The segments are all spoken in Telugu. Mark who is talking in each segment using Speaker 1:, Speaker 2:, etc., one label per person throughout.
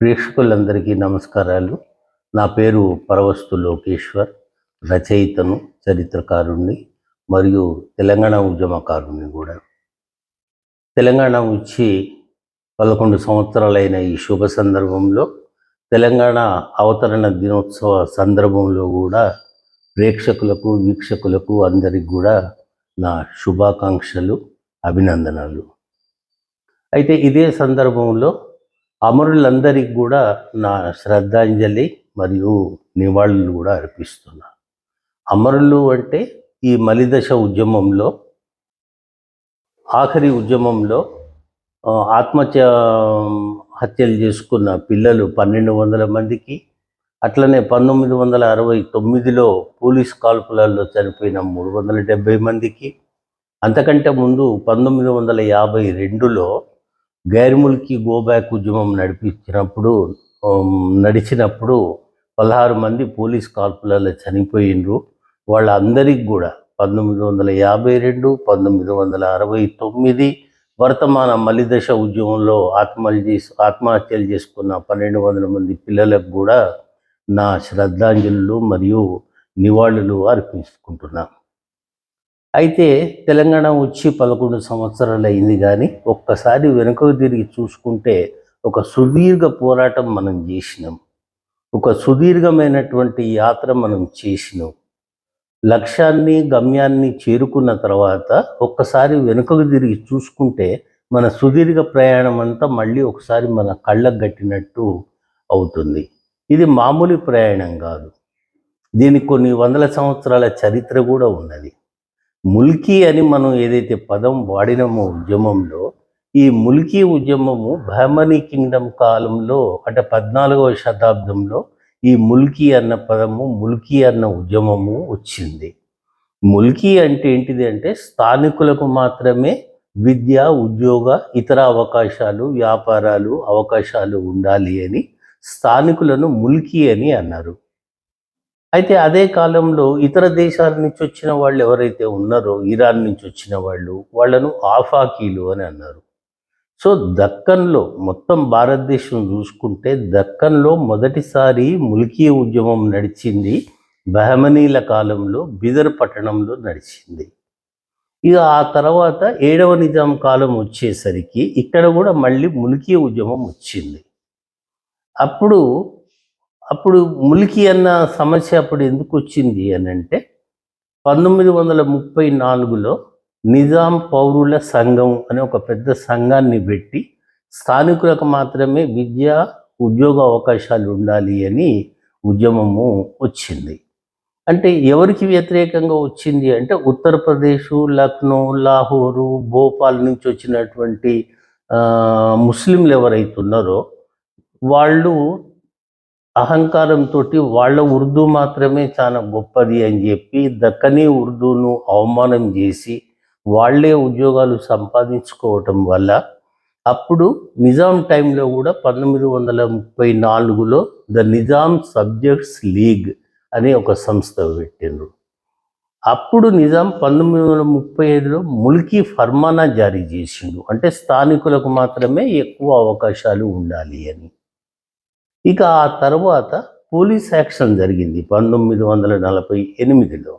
Speaker 1: ప్రేక్షకులందరికీ నమస్కారాలు. నా పేరు పరవస్తు లోకేశ్వర్ రచయితను చరిత్రకారుణ్ణి మరియు తెలంగాణ ఉద్యమకారుణ్ణి కూడా. తెలంగాణ వచ్చి పదకొండు సంవత్సరాలైన ఈ శుభ సందర్భంలో తెలంగాణ అవతరణ దినోత్సవ సందర్భంలో కూడా ప్రేక్షకులకు వీక్షకులకు అందరికి కూడా నా శుభాకాంక్షలు అభినందనలు. అయితే ఇదే సందర్భంలో అమరులందరికీ కూడా నా శ్రద్ధాంజలి మరియు నివాళులు కూడా అర్పిస్తున్నా. అమరులు అంటే ఈ మలిదశ ఉద్యమంలో ఆఖరి ఉద్యమంలో ఆత్మహత్య హత్యలు చేసుకున్న పిల్లలు పన్నెండు వందల మందికి అట్లనే పంతొమ్మిది వందల అరవై తొమ్మిదిలో పోలీస్ కాల్పులలో చనిపోయిన మూడు వందల డెబ్బై మందికి అంతకంటే ముందు పంతొమ్మిది వందల యాభై రెండులో గైర్ముల్కి గోబ్యాక్ ఉద్యమం నడిపించినప్పుడు నడిచినప్పుడు పదహారు మంది పోలీస్ కాల్పులలో చనిపోయినరు. వాళ్ళందరికీ కూడా పంతొమ్మిది వందల యాభై రెండు పంతొమ్మిది వందల అరవై తొమ్మిది వర్తమాన మలిదశ ఉద్యమంలో ఆత్మహత్య చేసి ఆత్మహత్యలు చేసుకున్న పన్నెండు వందల మంది పిల్లలకు కూడా నా శ్రద్ధాంజలులు మరియు నివాళులు అర్పించుకుంటున్నాను అయితే తెలంగాణ వచ్చి పదకొండు సంవత్సరాలు అయింది కానీ ఒక్కసారి వెనుకకు తిరిగి చూసుకుంటే ఒక సుదీర్ఘ పోరాటం మనం చేసినాం. ఒక సుదీర్ఘమైనటువంటి యాత్ర మనం చేసినాం. లక్ష్యాన్ని గమ్యాన్ని చేరుకున్న తర్వాత ఒక్కసారి వెనుకకు తిరిగి చూసుకుంటే మన సుదీర్ఘ ప్రయాణం అంతా మళ్ళీ ఒకసారి మన కళ్ళకు గట్టినట్టు అవుతుంది. ఇది మామూలు ప్రయాణం కాదు. దీనికి కొన్ని వందల సంవత్సరాల చరిత్ర కూడా ఉన్నది. ముల్కీ అని మనం ఏదైతే పదం వాడినామో ఉద్యమంలో ఈ ముల్కీ ఉద్యమము బహమనీ కింగ్డమ్ కాలంలో అంటే పద్నాలుగవ శతాబ్దంలో ఈ ముల్కీ అన్న పదము ముల్కీ అన్న ఉద్యమము వచ్చింది. ముల్కీ అంటే ఏంటిది అంటే స్థానికులకు మాత్రమే విద్య ఉద్యోగ ఇతర అవకాశాలు వ్యాపారాలు అవకాశాలు ఉండాలి అని స్థానికులను ముల్కీ అని అన్నారు. అయితే అదే కాలంలో ఇతర దేశాల నుంచి వచ్చిన వాళ్ళు ఎవరైతే ఉన్నారో ఇరాన్ నుంచి వచ్చిన వాళ్ళు వాళ్ళను ఆఫాకీలు అని అన్నారు. సో దక్కన్లో మొత్తం భారతదేశం చూసుకుంటే దక్కన్లో మొదటిసారి ములికీ ఉద్యమం నడిచింది బహమనీల కాలంలో బిదర్ పట్టణంలో నడిచింది. ఇక ఆ తర్వాత ఏడవ నిజాం కాలం వచ్చేసరికి ఇక్కడ కూడా మళ్ళీ ములికీ ఉద్యమం వచ్చింది. అప్పుడు అప్పుడు ములికి అన్న సమస్య అప్పుడు ఎందుకు వచ్చింది అని అంటే పంతొమ్మిది వందల ముప్పై నాలుగులో నిజాం పౌరుల సంఘం అనే ఒక పెద్ద సంఘాన్ని పెట్టి స్థానికులకు మాత్రమే విద్య ఉద్యోగ అవకాశాలు ఉండాలి అని ఉద్యమము వచ్చింది. అంటే ఎవరికి వ్యతిరేకంగా వచ్చింది అంటే ఉత్తరప్రదేశ్ లక్నో లాహోరు భోపాల్ నుంచి వచ్చినటువంటి ముస్లింలు ఎవరైతే ఉన్నారో వాళ్ళు అహంకారంతో వాళ్ళ ఉర్దూ మాత్రమే చాలా గొప్పది అని చెప్పి దక్కనీ ఉర్దూను అవమానం చేసి వాళ్ళే ఉద్యోగాలు సంపాదించుకోవటం వల్ల అప్పుడు నిజాం టైంలో కూడా పంతొమ్మిది వందల ముప్పై నాలుగులో ద నిజాం సబ్జెక్ట్స్ లీగ్ అనే ఒక సంస్థ పెట్టిండ్రు. అప్పుడు నిజాం పంతొమ్మిది వందల ముప్పై ఐదులో ముల్కీ ఫర్మానా జారీ చేసిండు. అంటే స్థానికులకు మాత్రమే ఎక్కువ అవకాశాలు ఉండాలి అని. ఇక ఆ తర్వాత పోలీస్ యాక్షన్ జరిగింది పంతొమ్మిది వందల నలభై ఎనిమిదిలో.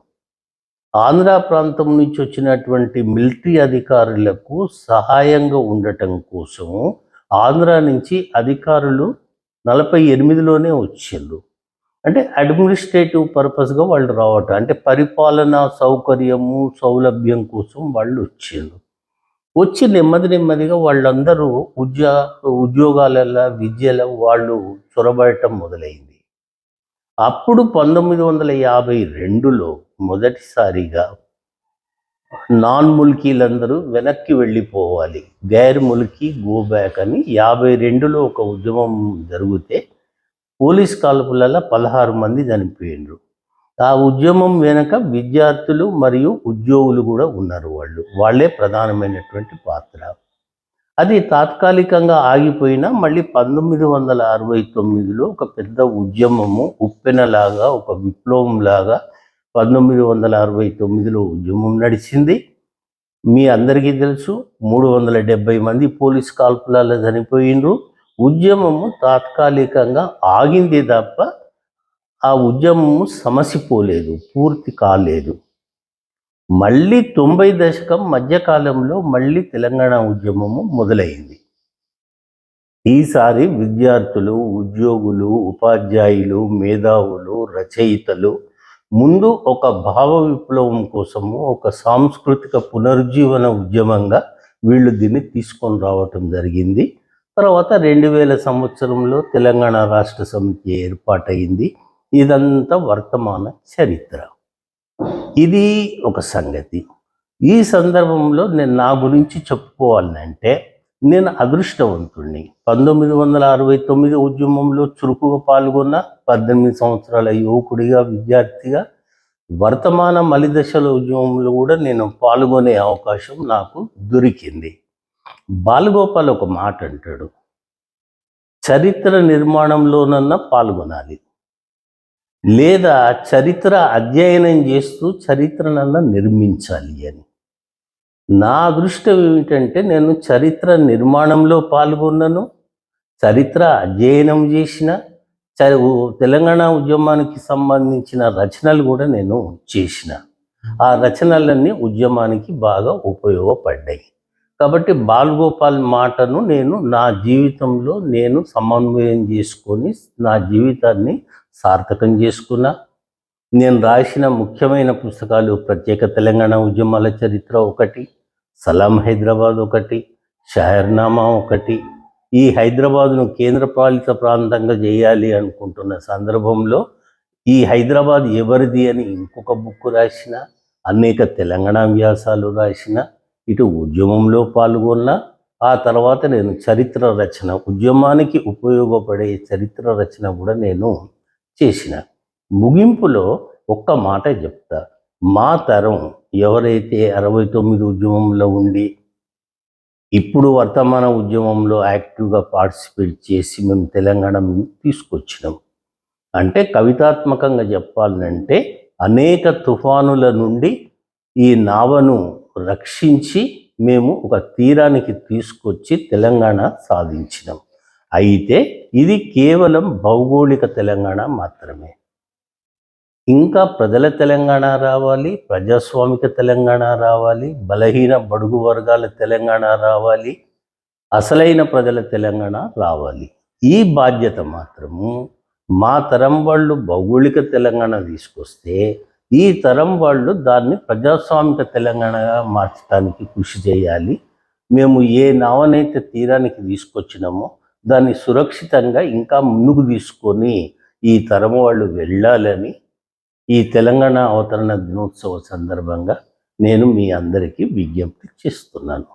Speaker 1: ఆంధ్ర ప్రాంతం నుంచి వచ్చినటువంటి మిలిటరీ అధికారులకు సహాయంగా ఉండటం కోసము ఆంధ్ర నుంచి అధికారులు నలభై ఎనిమిదిలోనే వచ్చిండ్రు. అంటే అడ్మినిస్ట్రేటివ్ పర్పస్గా వాళ్ళు రావటం అంటే పరిపాలనా సౌకర్యము సౌలభ్యం కోసం వాళ్ళు వచ్చిండ్రు. వచ్చి నెమ్మది నెమ్మదిగా వాళ్ళందరూ ఉద్యో ఉద్యోగాలలో విద్యలో వాళ్ళు చొరబడటం మొదలైంది. అప్పుడు పంతొమ్మిది వందల యాభై రెండులో మొదటిసారిగా నాన్ ముల్కీలందరూ వెనక్కి వెళ్ళిపోవాలి. గైర్ ముల్కీ గో బ్యాక్ అని యాభై రెండులో ఒక ఉద్యమం జరిగితే పోలీస్ కాల్పులలో పదహారు మంది చనిపోయిండ్రు. ఆ ఉద్యమం వెనుక విద్యార్థులు మరియు ఉద్యోగులు కూడా ఉన్నారు వాళ్ళు. వాళ్ళే ప్రధానమైనటువంటి పాత్ర. అది తాత్కాలికంగా ఆగిపోయినా మళ్ళీ పంతొమ్మిది వందల అరవై తొమ్మిదిలో ఒక పెద్ద ఉద్యమము ఉప్పెనలాగా ఒక విప్లవం లాగా పంతొమ్మిది వందల అరవై తొమ్మిదిలో ఉద్యమం నడిచింది. మీ అందరికీ తెలుసు మూడు వందల డెబ్బై మంది పోలీస్ కాల్పులలో చనిపోయిండ్రు. ఉద్యమము తాత్కాలికంగా ఆగింది తప్ప ఆ ఉద్యమము సమసిపోలేదు పూర్తి కాలేదు. మళ్ళీ తొంభై దశకం మధ్యకాలంలో మళ్ళీ తెలంగాణ ఉద్యమము మొదలైంది. ఈసారి విద్యార్థులు ఉద్యోగులు ఉపాధ్యాయులు మేధావులు రచయితలు ముందు ఒక భావ విప్లవం కోసము ఒక సాంస్కృతిక పునరుజ్జీవన ఉద్యమంగా వీళ్ళు దీన్ని తీసుకొని రావటం జరిగింది. తర్వాత రెండు వేల సంవత్సరంలో తెలంగాణ రాష్ట్ర సమితి ఏర్పాటైంది. ఇదంతా వర్తమాన చరిత్ర. ఇది ఒక సంగతి. ఈ సందర్భంలో నేను నా గురించి చెప్పుకోవాలంటే నేను అదృష్టవంతుణ్ణి. పంతొమ్మిది వందల అరవై తొమ్మిది ఉద్యమంలో చురుకుగా పాల్గొన్న పద్దెనిమిది సంవత్సరాల యువకుడిగా విద్యార్థిగా వర్తమాన మలిదశల ఉద్యమంలో కూడా నేను పాల్గొనే అవకాశం నాకు దొరికింది. బాలగోపాల్ ఒక మాట అంటాడు చరిత్ర నిర్మాణంలోనన్నా పాల్గొనాలి. లేదా చరిత్ర అధ్యయనం చేస్తూ చరిత్రనన్నా నిర్మించాలి అని. నా అదృష్టం ఏమిటంటే నేను చరిత్ర నిర్మాణంలో పాల్గొన్నాను చరిత్ర అధ్యయనం చేసిన చ- తెలంగాణ ఉద్యమానికి సంబంధించిన రచనలు కూడా నేను చేసిన. ఆ రచనలన్నీ ఉద్యమానికి బాగా ఉపయోగపడ్డాయి. కాబట్టి బాలగోపాల్ మాటను నేను నా జీవితంలో నేను సమన్వయం చేసుకొని నా జీవితాన్ని సార్థకం చేసుకున్నా నేను రాసిన ముఖ్యమైన పుస్తకాలు ప్రత్యేక తెలంగాణ ఉద్యమాల చరిత్ర ఒకటి సలాం హైదరాబాద్ ఒకటి షహర్నామా ఒకటి. ఈ హైదరాబాదును కేంద్రపాలిత ప్రాంతంగా చేయాలి అనుకుంటున్న సందర్భంలో ఈ హైదరాబాద్ ఎవరిది అని ఇంకొక బుక్ రాసిన అనేక తెలంగాణ వ్యాసాలు రాసిన ఇటు ఉద్యమంలో పాల్గొన్న ఆ తర్వాత నేను చరిత్ర రచన ఉద్యమానికి ఉపయోగపడే చరిత్ర రచన కూడా నేను చేసిన ముగింపులో ఒక్క మాట చెప్తా. మా తరం ఎవరైతే అరవై తొమ్మిది ఉద్యమంలో ఉండి ఇప్పుడు వర్తమాన ఉద్యమంలో యాక్టివ్గా పార్టిసిపేట్ చేసి మేము తెలంగాణ తీసుకొచ్చినాం. అంటే కవితాత్మకంగా చెప్పాలంటే అనేక తుఫానుల నుండి ఈ నావను రక్షించి మేము ఒక తీరానికి తీసుకొచ్చి తెలంగాణ సాధించినాం. అయితే ఇది కేవలం భౌగోళిక తెలంగాణ మాత్రమే. ఇంకా ప్రజల తెలంగాణ రావాలి ప్రజాస్వామిక తెలంగాణ రావాలి బలహీన బడుగు వర్గాల తెలంగాణ రావాలి అసలైన ప్రజల తెలంగాణ రావాలి. ఈ బాధ్యత మాత్రము మా తరం వాళ్ళు భౌగోళిక తెలంగాణ తీసుకొస్తే ఈ తరం వాళ్ళు దాన్ని ప్రజాస్వామిక తెలంగాణగా మార్చడానికి కృషి చేయాలి. మేము ఏ నావనైతే తీరానికి తీసుకొచ్చినామో దాన్ని సురక్షితంగా ఇంకా ముందుకు తీసుకొని ఈ తరం వాళ్ళు వెళ్ళాలని ఈ తెలంగాణ అవతరణ దినోత్సవ సందర్భంగా నేను మీ అందరికీ విజ్ఞప్తి చేస్తున్నాను.